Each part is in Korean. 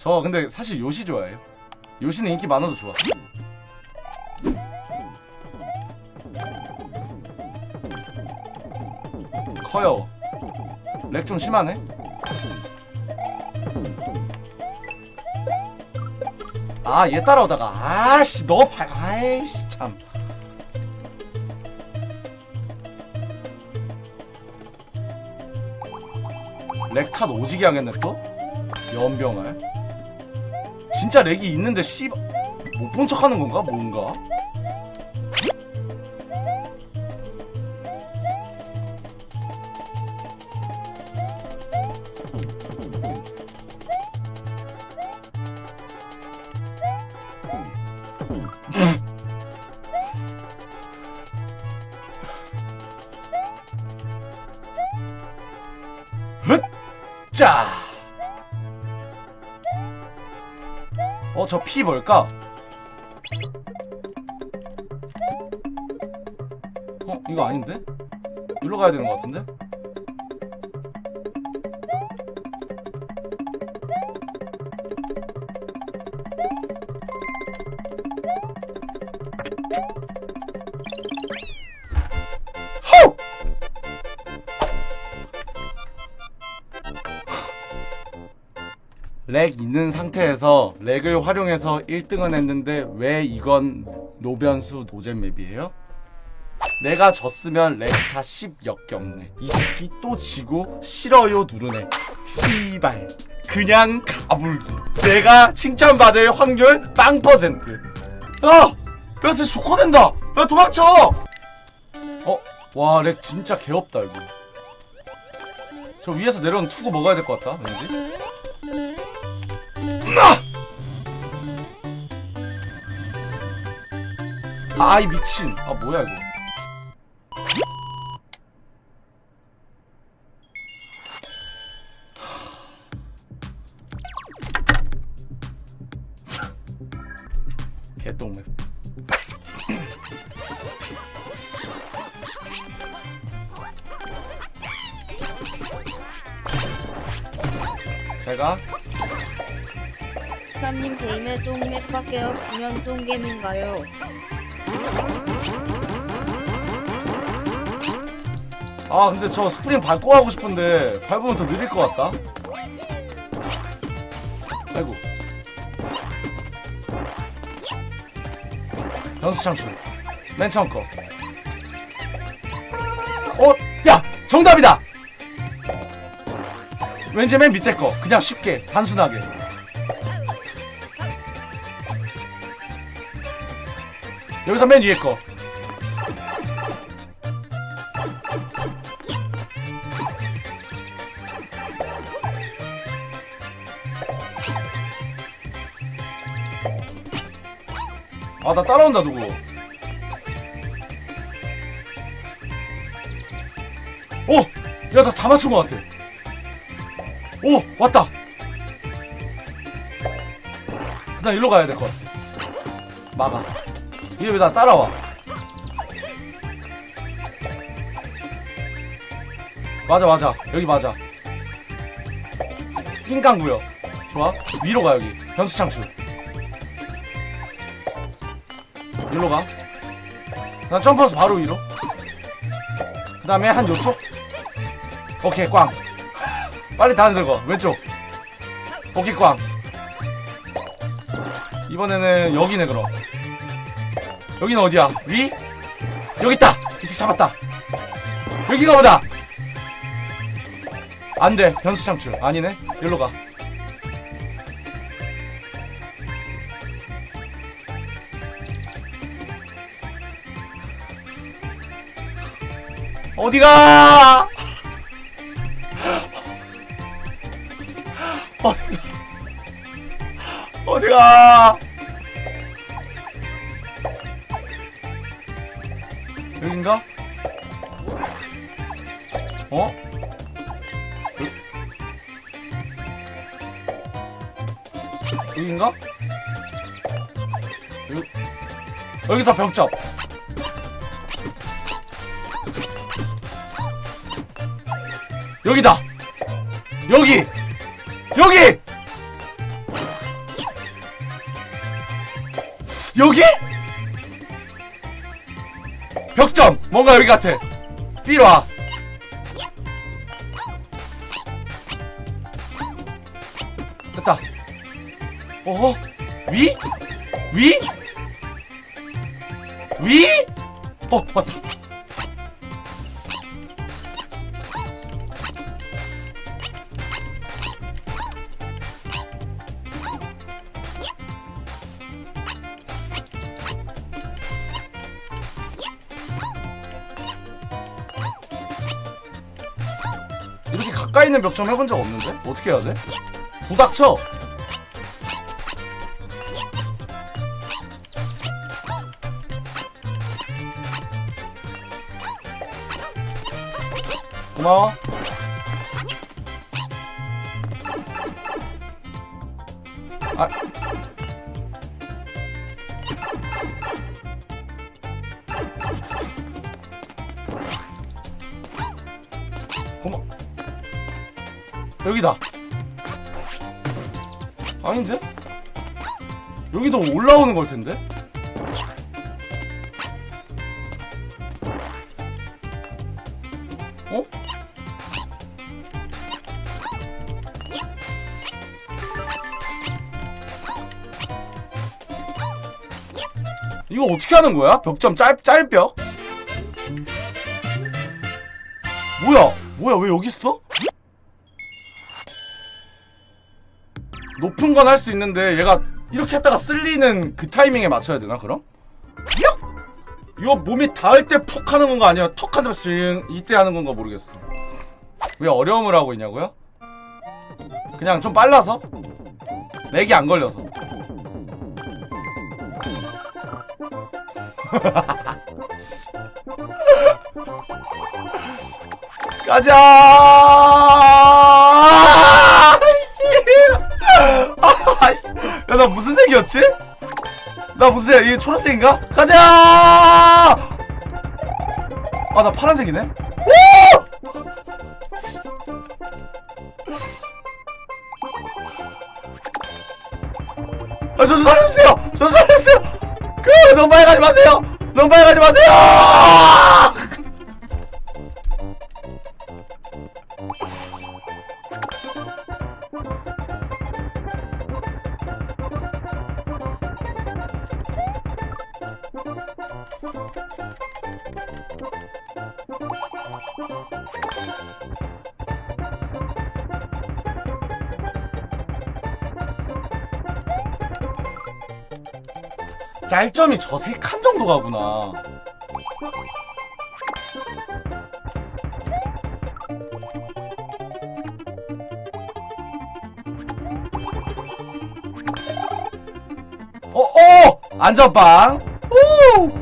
저 근데 사실 요시 좋아해요. 요시는 인기 많아도 좋아. 커요. 렉 좀 심하네. 아, 얘 따라오다가 아씨, 너 발, 아이씨 참. 렉탄 오지게 하겠네 또? 연병알. 진짜 렉이 있는데 씨, 못 본 척하는 건가? 뭔가? 자. 저 피 뭘까? 어, 이거 아닌데? 일로 가야 되는 것 같은데? 렉 있는 상태에서 렉을 활용해서 1등은 했는데 왜 이건 노변수 노잼 맵이에요? 내가 졌으면 렉다 10 역겹네. 이 새끼 또 지고 싫어요 누르네. 씨발. 그냥 가불기. 내가 칭찬받을 확률 빵 퍼센트. 야! 야 진짜 조커된다. 야 도망쳐. 어? 와 렉 진짜 개없다 이거. 저 위에서 내려온 투구 먹어야 될 것 같다 왠지 아이 미친. 아 뭐야 이거. 개똥맵 제가 수삼님 게임에 똥맥밖에 없으면 똥겜인가요? 아 근데 저 스프링 밟고 하고 싶은데 밟으면 더 느릴 것 같다 아이고 연수 창출 맨 처음 거 어? 야! 정답이다! 왠지 맨 밑에 거 그냥 쉽게 단순하게 여기서 맨 위에 거 아 나 따라온다 누구 오! 야 나 다 맞춘 것 같아 오! 왔다 나 일로 가야 될 것 같아 막아 왜나 따라와 맞아 맞아 여기 맞아 낑깡구요 좋아 위로 가 여기 변수 창출 일로 가. 난 점프해서 바로 위로. 그 다음에 한 요쪽. 오케이, 꽝. 빨리 다른 데거 왼쪽. 오케이, 꽝. 이번에는 여기네, 그럼. 여기는 어디야? 위? 여기 있다! 이새 잡았다! 여기가 보다! 안 돼. 변수 창출. 아니네. 일로 가. 어디가? 어디가? 어디가? 여긴가? 어? 어? 여긴가? 여기... 어? 여기서 병첩 여기다. 여기. 여기. 여기? 벽점 뭔가 여기 같아 B로 와 됐다 어허 위? 위? 위? 어 맞다 가까이 있는 벽좀 해본 적 없는데? 어떻게 해야 돼? 도닥쳐! 고마워. 아. 고마. 여기다. 아닌데? 여기도 올라오는 걸 텐데? 어? 이거 어떻게 하는 거야? 벽점 짤, 짤벽? 뭐야? 뭐야, 왜 여기 있어? 높은 건 할 수 있는데 얘가 이렇게 했다가 쓸리는 그 타이밍에 맞춰야 되나 그럼? 역! 이거 몸이 닿을 때 푹 하는 건가 아니면 턱 하는 싱 이때 하는 건가 모르겠어 왜 어려움을 하고 있냐고요? 그냥 좀 빨라서? 렉이 안 걸려서 가자! 야, 나 무슨 색이었지? 나 무슨 색? 이게 초록색인가? 가자! 아, 나 파란색이네? 오! 아, 저좀 살려주세요! 저좀 살려주세요! 그, 너무 빨리 가지 마세요! 너무 빨리 가지 마세요! 짤점이 저 세 칸 정도 가구나. 어, 어! 안전빵! 오!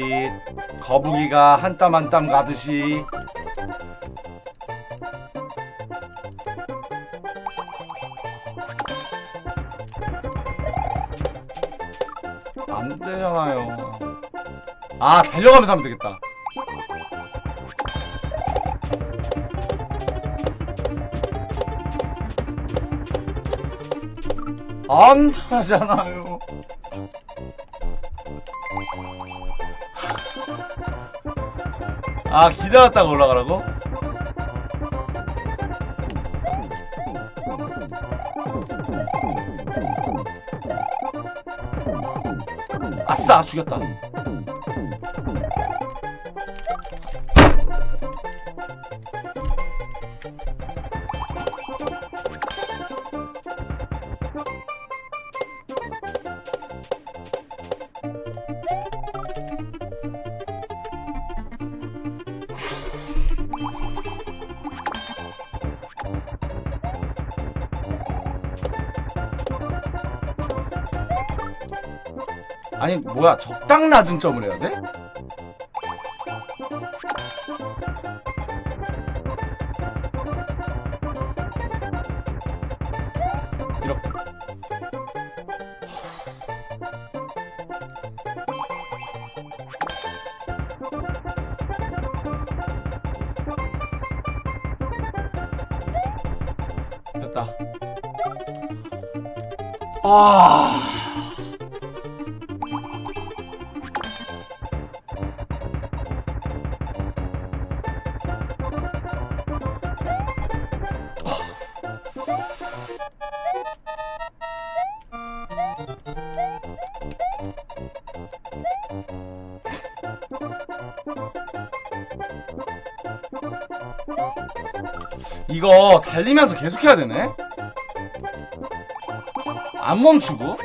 느릿느릿 거북이가 한 땀 한 땀 가듯이 안 되잖아요. 아 달려가면서 하면 되겠다. 안 되잖아요. 아 기다렸다가 올라가라고? 아싸 죽였다 아니 뭐야 적당 낮은 점을 해야 돼? 됐다. 아... 이거 달리면서 계속 해야 되네? 안 멈추고?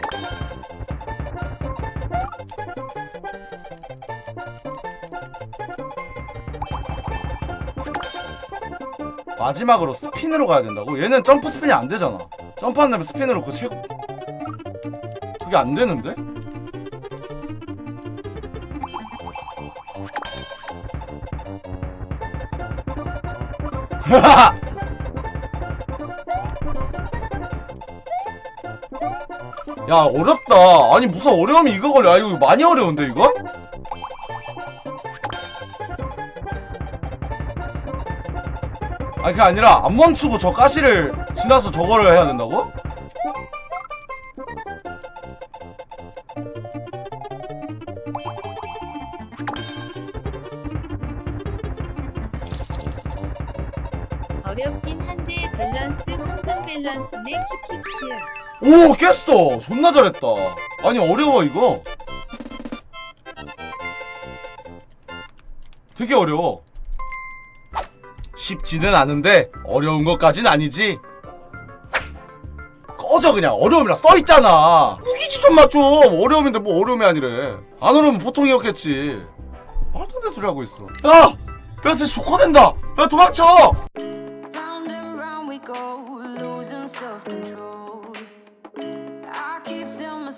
마지막으로 스핀으로 가야 된다고? 얘는 점프 스핀이 안 되잖아. 점프 안 되면 스핀으로 그 최고. 그게 안 되는데? 야 어렵다 아니 무슨 어려움이 이거 걸려 아 이거 많이 어려운데 이거? 아니 그게 아니라 안 멈추고 저 가시를 지나서 저거를 해야 된다고? 어렵긴 한데 밸런스 황금 밸런스네 키키크 오 깼어. 존나 잘했다. 아니 어려워 이거. 되게 어려워. 쉽지는 않은데 어려운 것까진 아니지. 꺼져 그냥. 어려움이라 써있잖아. 후기지 좀 맞춰. 어려움인데 뭐 어려움이 아니래. 안 어려우면 보통이었겠지. 말도 안 되는 소리 하고 있어. 야! 야 진짜 조커된다. 야 도망쳐